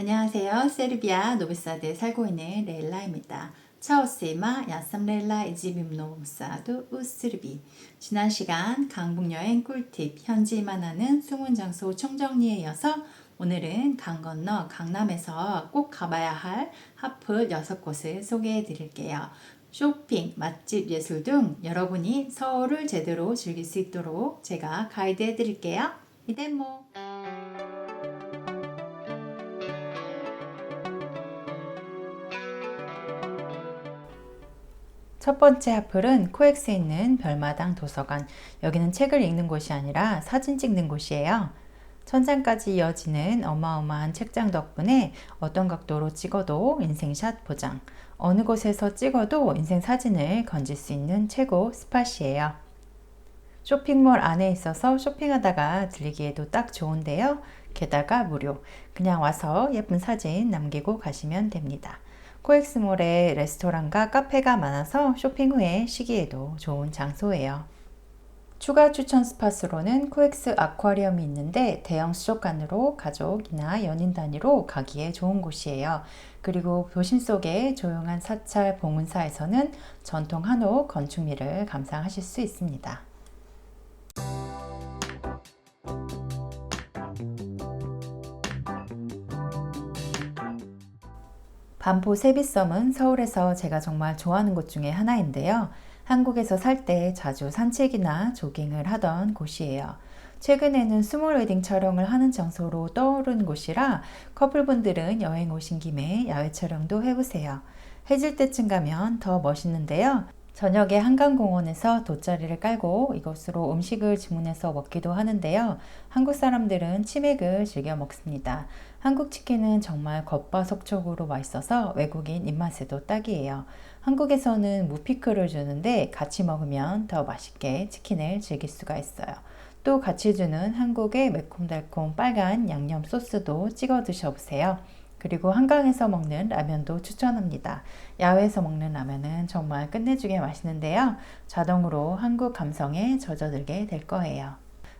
안녕하세요. 세르비아 노베사드에 살고 있는 레일라입니다. 차오세마 야삼렐라 이지빔노무사도 우스르비 지난 시간 강북여행 꿀팁 현지만 하는 숨은 장소 총정리에 이어서 오늘은 강 건너 강남에서 꼭 가봐야 할 하프 6곳을 소개해 드릴게요. 쇼핑, 맛집, 예술 등 여러분이 서울을 제대로 즐길 수 있도록 제가 가이드 해 드릴게요. 이데모 첫 번째 하플은 코엑스에 있는 별마당 도서관. 여기는 책을 읽는 곳이 아니라 사진 찍는 곳이에요. 천장까지 이어지는 어마어마한 책장 덕분에 어떤 각도로 찍어도 인생샷 보장. 어느 곳에서 찍어도 인생 사진을 건질 수 있는 최고 스팟이에요. 쇼핑몰 안에 있어서 쇼핑하다가 들리기에도 딱 좋은데요. 게다가 무료. 그냥 와서 예쁜 사진 남기고 가시면 됩니다. 코엑스몰에 레스토랑과 카페가 많아서 쇼핑 후에 쉬기에도 좋은 장소예요. 추가 추천 스팟으로는 코엑스 아쿠아리움이 있는데 대형 수족관으로 가족이나 연인 단위로 가기에 좋은 곳이에요. 그리고 도심 속의 조용한 사찰 봉은사에서는 전통 한옥 건축미를 감상하실 수 있습니다. 반포 세비섬은 서울에서 제가 정말 좋아하는 곳 중에 하나인데요. 한국에서 살 때 자주 산책이나 조깅을 하던 곳이에요. 최근에는 스몰 웨딩 촬영을 하는 장소로 떠오른 곳이라 커플분들은 여행 오신 김에 야외 촬영도 해보세요. 해질 때쯤 가면 더 멋있는데요. 저녁에 한강공원에서 돗자리를 깔고 이것으로 음식을 주문해서 먹기도 하는데요. 한국 사람들은 치맥을 즐겨 먹습니다. 한국 치킨은 정말 겉바속촉으로 맛있어서 외국인 입맛에도 딱이에요. 한국에서는 무피클을 주는데 같이 먹으면 더 맛있게 치킨을 즐길 수가 있어요. 또 같이 주는 한국의 매콤달콤 빨간 양념 소스도 찍어 드셔보세요. 그리고 한강에서 먹는 라면도 추천합니다. 야외에서 먹는 라면은 정말 끝내주게 맛있는데요. 자동으로 한국 감성에 젖어들게 될 거예요.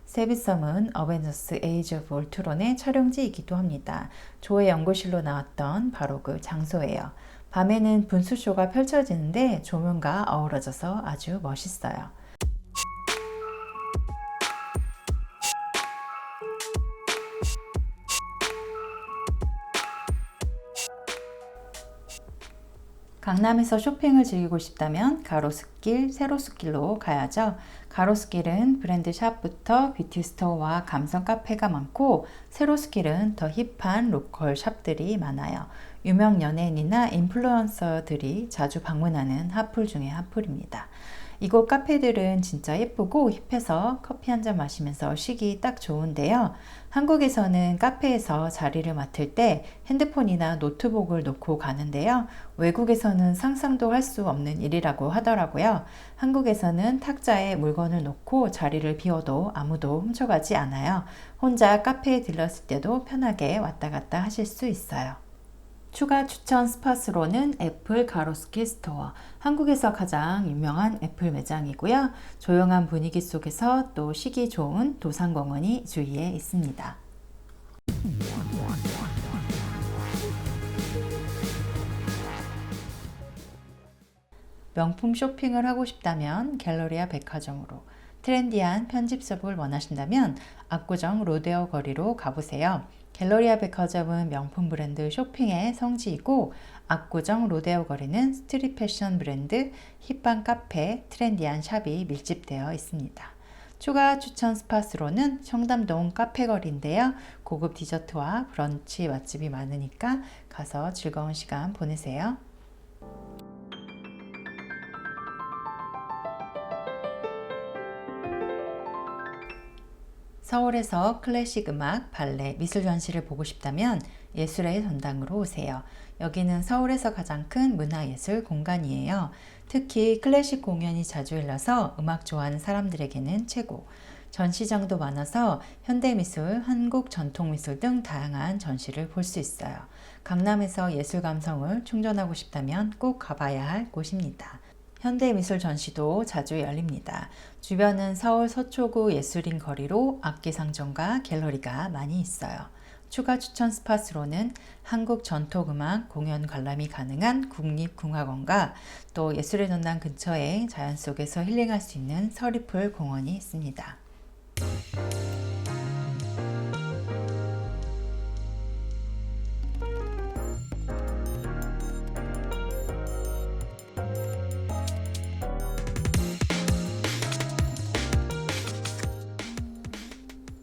세비섬은 어벤져스 에이즈 오브 울트론의 촬영지이기도 합니다. 조의 연구실로 나왔던 바로 그 장소예요. 밤에는 분수쇼가 펼쳐지는데 조명과 어우러져서 아주 멋있어요. 강남에서 쇼핑을 즐기고 싶다면 가로수길, 세로수길로 가야죠. 가로수길은 브랜드 샵부터 뷰티 스토어와 감성 카페가 많고 세로수길은 더 힙한 로컬 샵들이 많아요. 유명 연예인이나 인플루언서들이 자주 방문하는 핫플 중에 핫플입니다. 이곳 카페들은 진짜 예쁘고 힙해서 커피 한 잔 마시면서 쉬기 딱 좋은데요. 한국에서는 카페에서 자리를 맡을 때 핸드폰이나 노트북을 놓고 가는데요. 외국에서는 상상도 할 수 없는 일이라고 하더라고요. 한국에서는 탁자에 물건을 놓고 자리를 비워도 아무도 훔쳐가지 않아요. 혼자 카페에 들렀을 때도 편하게 왔다 갔다 하실 수 있어요. 추가 추천 스팟으로는 애플 가로수길 스토어, 한국에서 가장 유명한 애플 매장이고요. 조용한 분위기 속에서 또 쉬기 좋은 도산공원이 주위에 있습니다. 명품 쇼핑을 하고 싶다면 갤러리아 백화점으로, 트렌디한 편집샵을 원하신다면 압구정 로데오 거리로 가보세요. 갤러리아 백화점은 명품 브랜드 쇼핑의 성지이고 압구정 로데오 거리는 스트릿 패션 브랜드, 힙한 카페, 트렌디한 샵이 밀집되어 있습니다. 추가 추천 스팟으로는 청담동 카페거리인데요. 고급 디저트와 브런치 맛집이 많으니까 가서 즐거운 시간 보내세요. 서울에서 클래식 음악, 발레, 미술 전시를 보고 싶다면 예술의 전당으로 오세요. 여기는 서울에서 가장 큰 문화예술 공간이에요. 특히 클래식 공연이 자주 열려서 음악 좋아하는 사람들에게는 최고. 전시장도 많아서 현대미술, 한국 전통미술 등 다양한 전시를 볼 수 있어요. 강남에서 예술 감성을 충전하고 싶다면 꼭 가봐야 할 곳입니다. 현대미술 전시도 자주 열립니다. 주변은 서울 서초구 예술인 거리로 악기 상점과 갤러리가 많이 있어요. 추가 추천 스팟으로는 한국 전통음악 공연 관람이 가능한 국립궁화원과 또 예술의 전당 근처에 자연 속에서 힐링할 수 있는 서리풀 공원이 있습니다.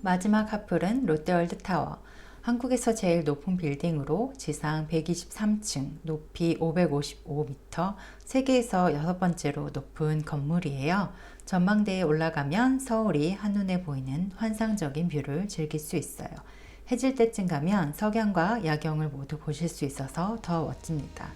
마지막 하플은 롯데월드 타워. 한국에서 제일 높은 빌딩으로 지상 123층, 높이 555m, 세계에서 여섯 번째로 높은 건물이에요. 전망대에 올라가면 서울이 한눈에 보이는 환상적인 뷰를 즐길 수 있어요. 해질 때쯤 가면 석양과 야경을 모두 보실 수 있어서 더 멋집니다.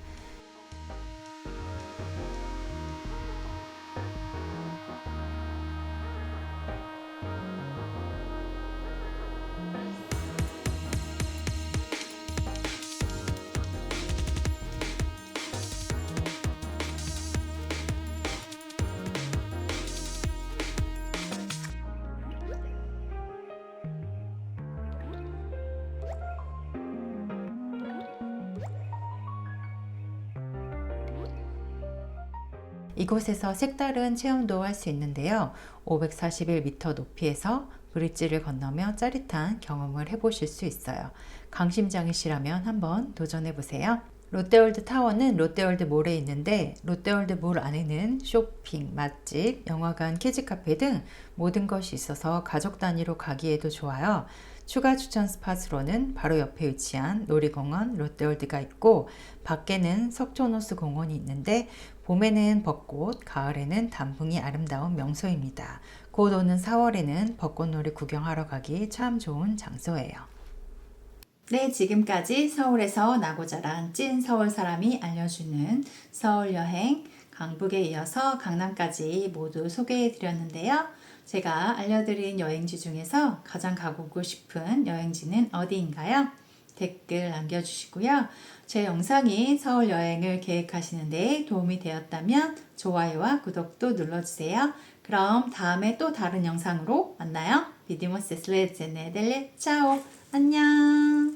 이곳에서 색다른 체험도 할 수 있는데요. 541m 높이에서 브릿지를 건너며 짜릿한 경험을 해보실 수 있어요. 강심장이시라면 한번 도전해 보세요. 롯데월드 타워는 롯데월드 몰에 있는데 롯데월드 몰 안에는 쇼핑, 맛집, 영화관, 키즈카페 등 모든 것이 있어서 가족 단위로 가기에도 좋아요. 추가 추천 스팟으로는 바로 옆에 위치한 놀이공원 롯데월드가 있고 밖에는 석촌호수 공원이 있는데 봄에는 벚꽃, 가을에는 단풍이 아름다운 명소입니다. 곧 오는 4월에는 벚꽃놀이 구경하러 가기 참 좋은 장소예요. 네, 지금까지 서울에서 나고 자란 찐 서울 사람이 알려주는 서울 여행 강북에 이어서 강남까지 모두 소개해 드렸는데요. 제가 알려드린 여행지 중에서 가장 가보고 싶은 여행지는 어디인가요? 댓글 남겨주시고요. 제 영상이 서울 여행을 계획하시는 데 도움이 되었다면 좋아요와 구독도 눌러주세요. 그럼 다음에 또 다른 영상으로 만나요. 비디모스 슬레드제네 델레 짜오 안녕